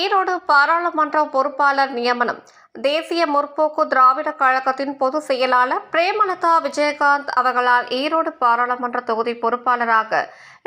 ஈரோடு பாராளுமன்ற பொறுப்பாளர் நியமனம். தேசிய முற்போக்கு திராவிட கழகத்தின் பொதுச் செயலாளர் பிரேமலதா விஜயகாந்த் அவர்களால் ஈரோடு பாராளுமன்ற தொகுதி பொறுப்பாளராக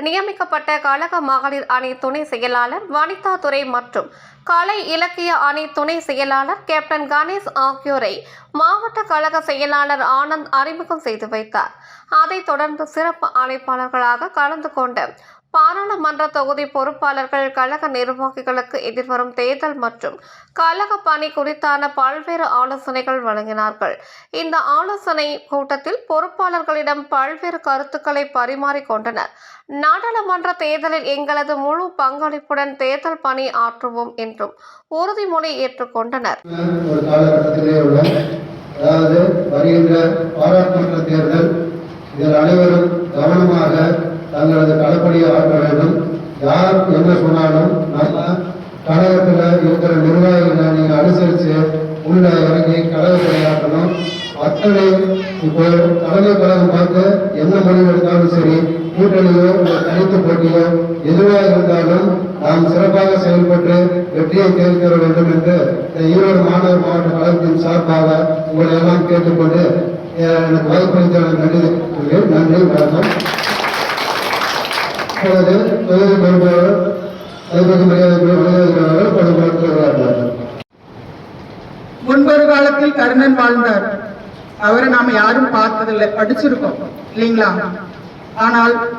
நியமிக்கப்பட்ட கழக மகளிர் அணி துணை செயலாளர் வனிதா துறை மற்றும் கலை இலக்கிய அணி துணை செயலாளர் கேப்டன் கணேஷ் ஆகியோரை மாவட்ட கழக செயலாளர் ஆனந்த் அறிமுகம் செய்து வைத்தார். அதைத் தொடர்ந்து சிறப்பு அழைப்பாளர்களாக கலந்து கொண்டு பாராளுமன்ற தொகுதி பொறுப்பாளர்கள் கழக நிர்வாகிகளுக்கு எதிர்வரும் தேர்தல் மற்றும் கழக பணி குறித்தான பல்வேறு ஆலோசனைகள் வழங்கினார்கள். இந்த ஆலோசனை கூட்டத்தில் பொறுப்பாளர்களிடம் பல்வேறு கருத்துக்களை பரிமாறிக்கொண்டனர் நாடாளுமன்ற தேர்தலில் எங்களது முழு பங்களிப்புடன் தேர்தல் பணி ஆற்றுவோம் என்றும் உறுதிமொழி ஏற்றுக்கொண்டனர் ஒரு காலகட்டத்திலே உள்ள அதாவது வருகின்ற பாராளுமன்ற தேர்தல் இதில் அனைவரும் கவனமாக தங்களது களப்பணியை ஆற்ற வேண்டும். யார் என்ன சொன்னாலும் நம்ம கழகத்தில் இருக்கிற நிர்வாகிகளை நீங்கள் அனுசரித்து உள்ள இறங்கி கழகத்தை அத்தனை இப்போ தலைமை கழகம் பார்த்து என்ன முடிவு எடுத்தாலும் சரி கூட்டணியோ தனித்து போட்டியோ எதுவாக இருந்தாலும் நாம் சிறப்பாக செயல்பட்டு வெற்றியை தேர்ந்தெற வேண்டும் என்று ஈரோடு மாநகர் மாவட்ட கழகத்தின் சார்பாக உங்களை எல்லாம் கேட்டுக்கொண்டு எனக்கு வாய்ப்பளித்த நன்றி நன்றி வணக்கம். இப்பொழுது தொகுதி பொறுப்பாளர் அதுக்கு மரியாதை முன்பொரு காலத்தில் கர்ணன் வாழ்ந்தார். அவரை நாம யாரும் பார்த்ததில்லை. படிச்சிருக்கோம். இல்லைங்களா? ஆனால்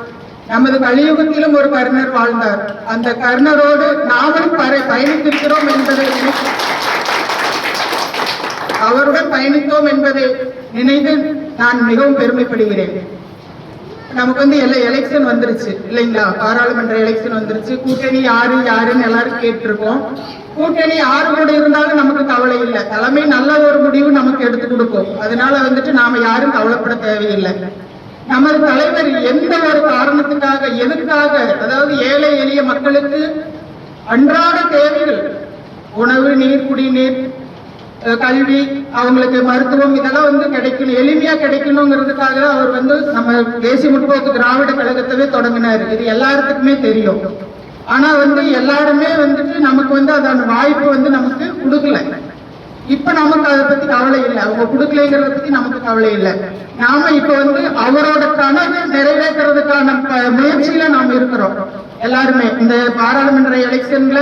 நமது கலியுகத்திலும் ஒரு கர்ணர் வாழ்ந்தார். அந்த கர்ணரோடு நாமும் பயணித்திருக்கிறோம் என்பதை அவருடன் பயணித்தோம் என்பதை நினைத்து நான் மிகவும் பெருமைப்படுகிறேன். நமக்கு வந்து எல்லா எலெக்ஷன் வந்துருச்சு இல்லைங்களா? பாராளுமன்ற எலெக்ஷன் வந்துருச்சு. கூட்டணி யாரு யாருன்னு எல்லாரும் கேட்டிருக்கோம். கூட்டணி யாரு கூட இருந்தாலும் நமக்கு கவலை இல்லை. தலைமை நல்ல ஒரு முடிவு நமக்கு எடுத்து கொடுக்கும். அதனால வந்துட்டு நாம யாரும் கவலைப்பட தேவையில்லை. நமது தலைவர் எந்த ஒரு காரணத்துக்காக எதுக்காக அதாவது ஏழை எளிய மக்களுக்கு அன்றாட தேவைகள் உணவு நீர் குடிநீர் கல்வி அவங்களுக்கு மருத்துவம் இதெல்லாம் வந்து கிடைக்கணும் எளிமையா கிடைக்கணுங்கிறதுக்காக அவர் வந்து நம்ம தேசிய முற்போக்கு திராவிட கழகத்தவே தொடங்கினார். இது எல்லாத்துக்குமே தெரியும். ஆனா வந்து எல்லாருமே வந்துட்டு நமக்கு வந்து அதான வாய்ப்பு வந்து நமக்கு கொடுக்கல. இப்ப நமக்கு அதை பத்தி கவலை இல்லை. அவங்க கொடுக்கலைங்கிறத பத்தி நமக்கு கவலை இல்லை. நாம இப்ப வந்து அவரோட கனவு நிறைவேற்றுறதுக்கான முயற்சியில நாம் இருக்கிறோம். எல்லாருமே இந்த பாராளுமன்ற எலெக்ஷன்ல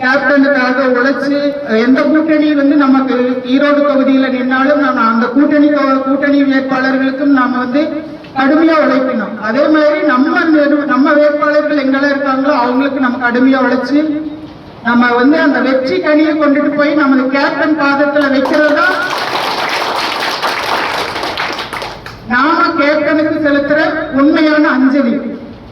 கேப்டனுக்காக உழைச்சு எந்த கூட்டணி வந்து நமக்கு ஈரோடு தொகுதியில நின்னாலும் நம்ம அந்த கூட்டணி கூட்டணி வேட்பாளர்களுக்கும் நாம வந்து கடுமையா உழைக்கணும். அதே மாதிரி நம்ம நம்ம வேட்பாளர்கள் எங்கெல்லாம் இருக்காங்களோ அவங்களுக்கு நம்ம கடுமையா உழைச்சு நம்ம வந்து அந்த வெற்றி கனியை கொண்டுட்டு போய் நமது கேப்டன் பாதத்துல வைக்கிறது தான் நாம கேப்டனுக்கு செலுத்துற உண்மையான அஞ்சலி.